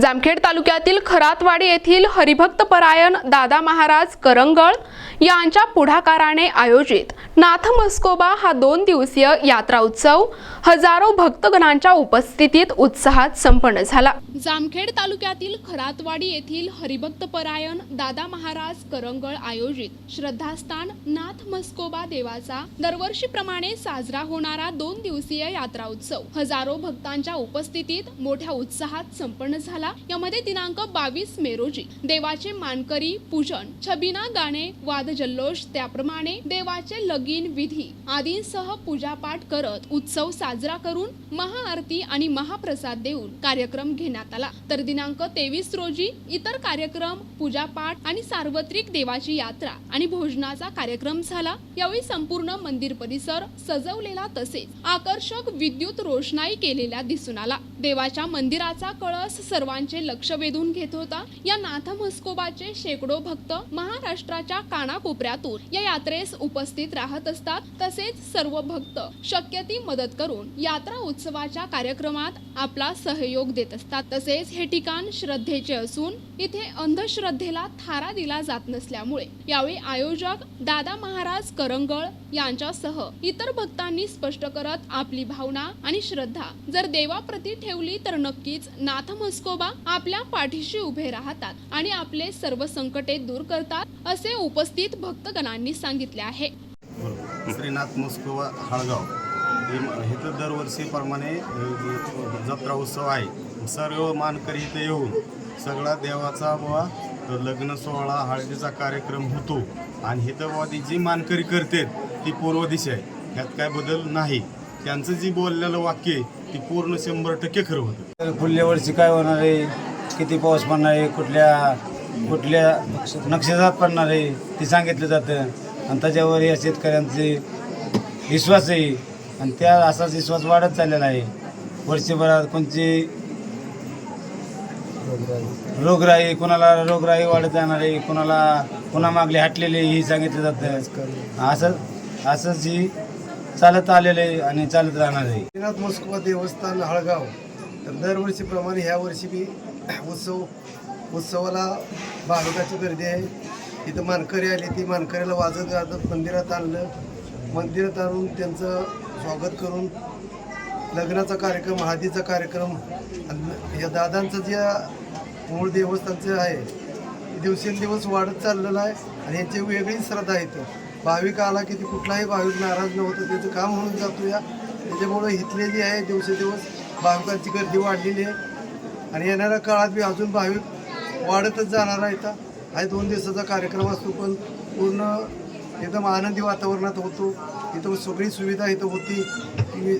जामखेड तालुक्यातील खरातवाडी येथील हरिभक्त परायण दादा महाराज करंगळ यांच्या पुढाकाराने आयोजित नाथ मस्कोबा हा दोन दिवसीय यात्रा उत्सव हजारो भक्तगणांच्या उपस्थितीत उत्साहात संपन्न झाला. जामखेड तालुक्यातील खरातवाडी येथील हरिभक्त परायण दादा महाराज करंगळ आयोजित श्रद्धास्थान नाथ मस्कोबा देवाचा दरवर्षीप्रमाणे साजरा होणारा दोन दिवसीय यात्रा उत्सव हजारो भक्तांच्या उपस्थितीत मोठ्या उत्साहात संपन्न झाला. यामध्ये दिनांक बावीस मे रोजी देवाचे मानकरी पूजन छबिना गाणे वाद जल्लोष त्याप्रमाणे देवाचे लगीन विधी आदींसह पूजापाठ करत उत्सव साजरा करून महाआरती आणि महाप्रसाद देऊन कार्यक्रम घेण्यात आला. तर दिनांक तेवीस रोजी इतर कार्यक्रम पूजापाठ आणि सार्वत्रिक देवाची यात्रा आणि भोजनाचा कार्यक्रम झाला. यावेळी संपूर्ण मंदिर परिसर सजवलेला तसेच आकर्षक विद्युत रोषणाई केलेला दिसून आला. देवाच्या मंदिराचा कळस सर्वांचे लक्ष वेधून घेत होता. या नाथ म्हस्कोबाचे शेकडो भक्त महाराष्ट्राच्या कानाकोपऱ्यातून या यात्रेस उपस्थित राहत असतात. तसेच सर्व भक्त शक्य ती मदत करून यात्रा उत्सवाच्या कार्यक्रमात आपला सहयोग देत असतात. तसेच हे ठिकाण श्रद्धेचे असून इथे अंधश्रद्धेला थारा दिला जात नसल्यामुळे यावेळी आयोजक दादा महाराज करंगळ यांच्यासह इतर भक्तांनी स्पष्ट करत आपली भावना आणि श्रद्धा जर देवाप्रती ठेवली तर नक्कीच नाथ म्हस्कोबा आपल्या पाठीशी उभे राहतात आणि आपले सर्व संकटे दूर करतात असे उपस्थित भक्तगणांनी सांगितले आहे. श्रीनाथ मस्कोवा हळगाव. हे तर दरवर्षीप्रमाणे जत्रा उत्सव आहे सर्व मानकरी इथे येऊन सगळा देवाचा बुवा लग्न सोहळा हळदीचा कार्यक्रम होतो. आणि इथं बुवा ती जी मानकरी करते ती पूर्व दिशा आहे. त्यात काय बदल नाही. त्यांचं जी बोललेलं वाक्य ती पूर्ण शंभर टक्के खरं होतं. पुढल्या वर्षी काय होणार आहे? किती पाऊस पडणार आहे? कुठल्या कुठल्या नक्षत्रात पडणार आहे? ते सांगितलं जातं. आणि त्याच्यावर या शेतकऱ्यांचे विश्वास आहे आणि त्या असाच विश्वास वाढत चाललेला आहे. वर्षभरात कोणची रोगराई कोणाला रोगराई वाढत जाणार आहे? कोणाला कुणामागले हटलेले ही सांगितलं जातं. असं असंच ही चालत आलेलं आहे आणि चालत राहणार आहे. श्रीनाथ मोस्कोबा देवस्थान हळगाव. तर दरवर्षीप्रमाणे ह्या वर्षी बी उत्सव उत्सवाला भाविकाची गर्दी आहे. इथं मानकरी आली ती मानकऱ्याला वाजत गाजत मंदिरात आणलं. मंदिरात आणून त्यांचं स्वागत करून लग्नाचा कार्यक्रम हळदीचा कार्यक्रम या दादांचं जे मूळ देवस्थानचं आहे दिवसेंदिवस वाढत चाललेलं आहे आणि ह्याची वेगळी श्रद्धा आहे इथं भाविक आला की ते कुठलाही भाविक नाराज नव्हतं त्याचं काम म्हणून जातो या त्याच्यामुळं इथले जे आहे दिवसेदिवस भाविकांची गर्दी वाढलेली आहे. आणि येणाऱ्या काळात बी अजून भाविक वाढतच जाणार आहे इथं हा दोन दिवसाचा कार्यक्रम असतो पण पूर्ण एकदम आनंदी वातावरणात होतो. इथं सगळी सुविधा इथं होती. की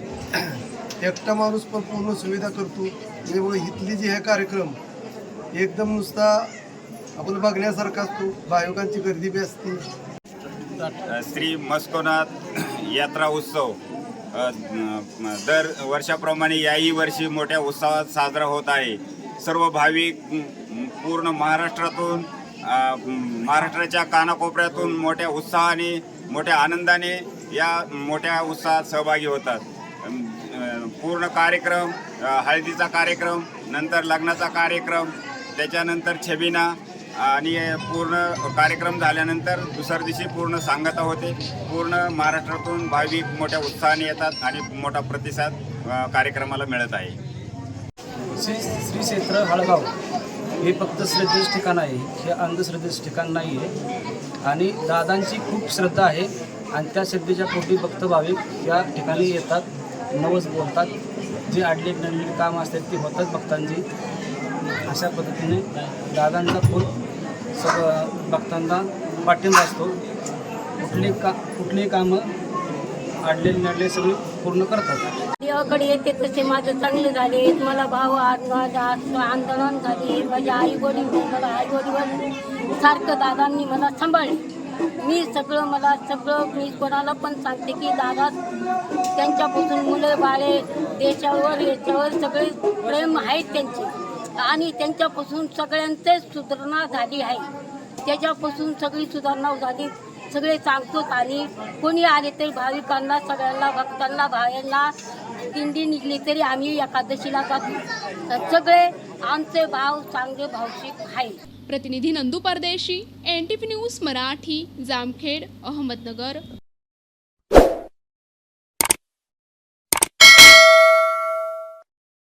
एकटा माणूस पण पूर्ण सुविधा करतो. त्यामुळे इथली जी हे कार्यक्रम एकदम नुसता आपण बघण्यासारखा असतो. भाविकांची गर्दी बी असते. श्री मस्कोनाथ यात्रा उत्सव. दर वर्षाप्रमाणे याही वर्षी मोठ्या उत्साहात साजरा होत आहे. सर्व भाविक पूर्ण महाराष्ट्रातून महाराष्ट्राच्या कानाकोपऱ्यातून मोठ्या उत्साहाने मोठ्या आनंदाने या मोठ्या उत्साहात सहभागी होतात. पूर्ण कार्यक्रम हळदीचा कार्यक्रम नंतर लग्नाचा कार्यक्रम त्याच्यानंतर छबिना आणि पूर्ण कार्यक्रम झाल्यानंतर दुसऱ्या दिवशी पूर्ण सांगता होते. पूर्ण महाराष्ट्रातून भाविक मोठ्या उत्साहाने येतात आणि मोठा प्रतिसाद कार्यक्रमाला मिळत आहे. श्री श्री क्षेत्र हळगाव हे फक्त श्रद्धेचं ठिकाण आहे हे अंधश्रद्धेचं ठिकाण नाही आहे. आणि दादांची खूप श्रद्धा आहे आणि त्या श्रद्धेच्या पोटी भक्त भाविक या ठिकाणी येतात नवस बोलतात. जे अडले नडले काम असतात ते होतात भक्तांची. अशा पद्धतीने दादांचा खूप सगळं भक्तांना पाठिंबा असतो. कुठली का कुठलीही कामं अडले नडले सगळी पूर्ण करतात. देवाकडे येते तसे माझं चांगले झाले. मला भाव आंदोलन झाले. माझ्या आई वडील मला आई वडील सारखं दादांनी मला सांभाळले. मी सगळं मला सगळं मी कोणाला पण सांगते की दादा त्यांच्यापासून मुलं बाळे देशावर याच्यावर सगळे प्रेम आहेत त्यांचे. आणि त्यांच्यापासून सगळ्यांचे सुधारणा झाली आहे. त्याच्यापासून सगळी सुधारणा झाली. सगळे सांगतो आणि कोणी आले तरी भाविकांना सगळ्यांना भक्तांना भावांना दिंडी निघली तरी आम्ही एकादशीला जातो. सगळे आमचे भाव चांगले भावशिक आहे प्रतिनिधी Nandu Pardeshi N T news Marathi Jamkhed Ahmednagar.